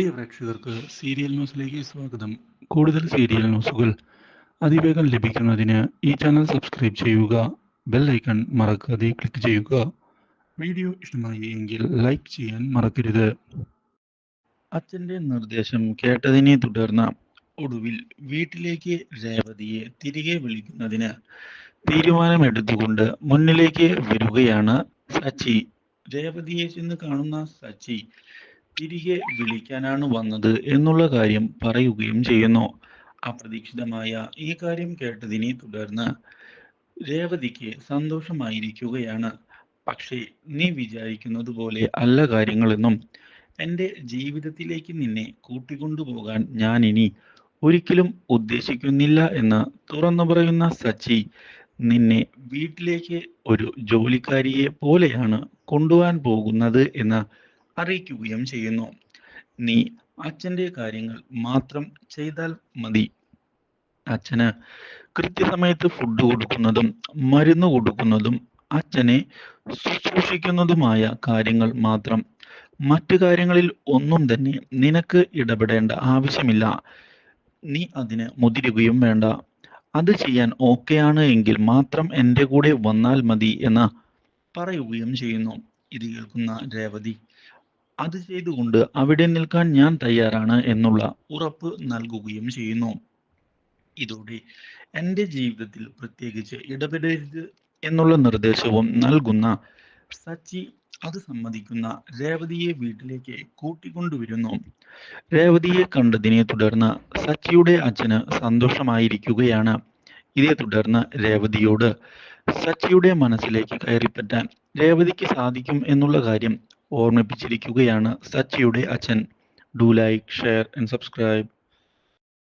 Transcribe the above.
പ്രിയ പ്രേക്ഷകർക്ക് സീരിയൽ ന്യൂസിലേക്ക് സ്വാഗതം. കൂടുതൽ സീരിയൽ ന്യൂസുകൾ അതിവേഗം ലഭിക്കുന്നതിന് ഈ ചാനൽ സബ്സ്ക്രൈബ് ചെയ്യുക ബെൽ ഐക്കൺ മറക്കാതെ ക്ലിക്ക് ചെയ്യുക. വീഡിയോ ഇഷ്ടമായി എങ്കിൽ ലൈക്ക് ചെയ്യാൻ മറക്കരുത്. അച്ഛന്റെ നിർദ്ദേശം കേട്ടതിനെ തുടർന്ന് ഒടുവിൽ വീട്ടിലേക്ക് രേവതിയെ തിരികെ വിളിക്കുന്നതിന് തീരുമാനമെടുത്തുകൊണ്ട് മുന്നിലേക്ക് വരികയാണ് സച്ചി. രേവതിയെ ചെന്ന് കാണുന്ന സച്ചി തിരികെ വിളിക്കാനാണ് വന്നത് എന്നുള്ള കാര്യം പറയുകയും ചെയ്യുന്നു. അപ്രതീക്ഷിതമായ ഈ കാര്യം കേട്ടതിനെ തുടർന്ന് രേവതിക്ക് സന്തോഷമായിരിക്കുകയാണ്. പക്ഷേ നീ വിചാരിക്കുന്നത് പോലെ അല്ല കാര്യങ്ങളെന്നും എന്റെ ജീവിതത്തിലേക്ക് നിന്നെ കൂട്ടിക്കൊണ്ടുപോകാൻ ഞാൻ ഇനി ഒരിക്കലും ഉദ്ദേശിക്കുന്നില്ല എന്ന് തുറന്നു പറയുന്ന സച്ചി നിന്നെ വീട്ടിലേക്ക് ഒരു ജോലിക്കാരിയെ പോലെയാണ് കൊണ്ടുപോകാൻ പോകുന്നത് എന്ന് അറിയിക്കുകയും ചെയ്യുന്നു. നീ അച്ഛന്റെ കാര്യങ്ങൾ മാത്രം ചെയ്താൽ മതി. അച്ഛന് കൃത്യസമയത്ത് ഫുഡ് കൊടുക്കുന്നതും മരുന്ന് കൊടുക്കുന്നതും അച്ഛനെ ശുശ്രൂഷിക്കുന്നതുമായ കാര്യങ്ങൾ മാത്രം. മറ്റു കാര്യങ്ങളിൽ ഒന്നും തന്നെ നിനക്ക് ഇടപെടേണ്ട ആവശ്യമില്ല. നീ അതിന് മുതിരുകയും വേണ്ട. അത് ചെയ്യാൻ ഓക്കെയാണ് എങ്കിൽ മാത്രം എന്റെ കൂടെ വന്നാൽ മതി എന്ന് പറയുകയും ചെയ്യുന്നു. ഇത് കേൾക്കുന്ന രേവതി അത് ചെയ്തുകൊണ്ട് അവിടെ നിൽക്കാൻ ഞാൻ തയ്യാറാണ് എന്നുള്ള ഉറപ്പ് നൽകുകയും ചെയ്യുന്നു. ഇതോടെ എന്റെ ജീവിതത്തിൽ പ്രത്യേകിച്ച് ഇടപെടരുത് എന്നുള്ള നിർദ്ദേശവും നൽകുന്ന സച്ചി അത് സമ്മതിക്കുന്ന രേവതിയെ വീട്ടിലേക്ക് കൂട്ടിക്കൊണ്ടുവരുന്നു. രേവതിയെ കണ്ടതിനെ തുടർന്ന് സച്ചിയുടെ അച്ഛന് സന്തോഷമായിരിക്കുകയാണ്. ഇതേ തുടർന്ന് രേവതിയോട് സച്ചിയുടെ മനസ്സിലേക്ക് കയറിപ്പറ്റാൻ രേവതിക്ക് സാധിക്കും എന്നുള്ള കാര്യം ഓർമ്മിപ്പിച്ചിരിക്കുകയാണ് സച്ചിയുടെ അച്ഛൻ. Do like share and subscribe